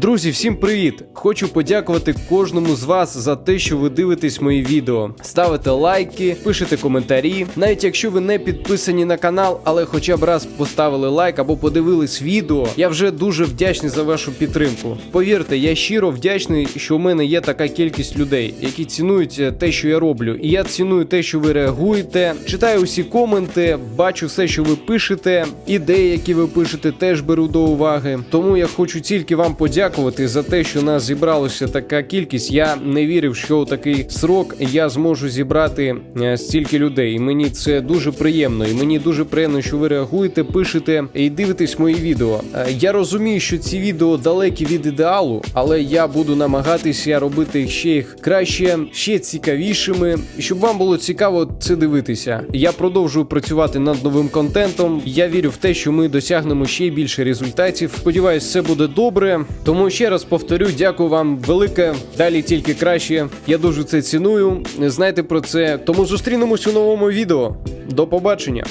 Друзі, всім привіт! Хочу подякувати кожному з вас за те, що ви дивитесь мої відео. Ставите лайки, пишете коментарі. Навіть якщо ви не підписані на канал, але хоча б раз поставили лайк або подивились відео, я вже дуже вдячний за вашу підтримку. Повірте, я щиро вдячний, що в мене є така кількість людей, які цінують е, те, що я роблю. І я ціную те, що ви реагуєте. Читаю усі коменти, бачу все, що ви пишете. Ідеї, які ви пишете, теж беру до уваги. Тому я хочу тільки вам подякувати за те, що нас зібралося така кількість. Я не вірив, що у такий срок я зможу зібрати е, стільки людей. І мені це дуже приємно. І мені дуже приємно, що ви реагуєте, пишете і дивитесь мої відео. Е, Я розумію, що ці відео далекі від ідеалу, але я буду намагатися робити ще їх краще, ще цікавішими, щоб вам було цікаво це дивитися. Я продовжую працювати над новим контентом. Я вірю в те, що ми досягнемо ще більше результатів. Сподіваюсь, все буде добре. Тому ще раз повторю, дякую вам велике. Далі тільки краще. Я дуже це ціную. Знайте про це. Тому зустрінемось у новому відео. До побачення.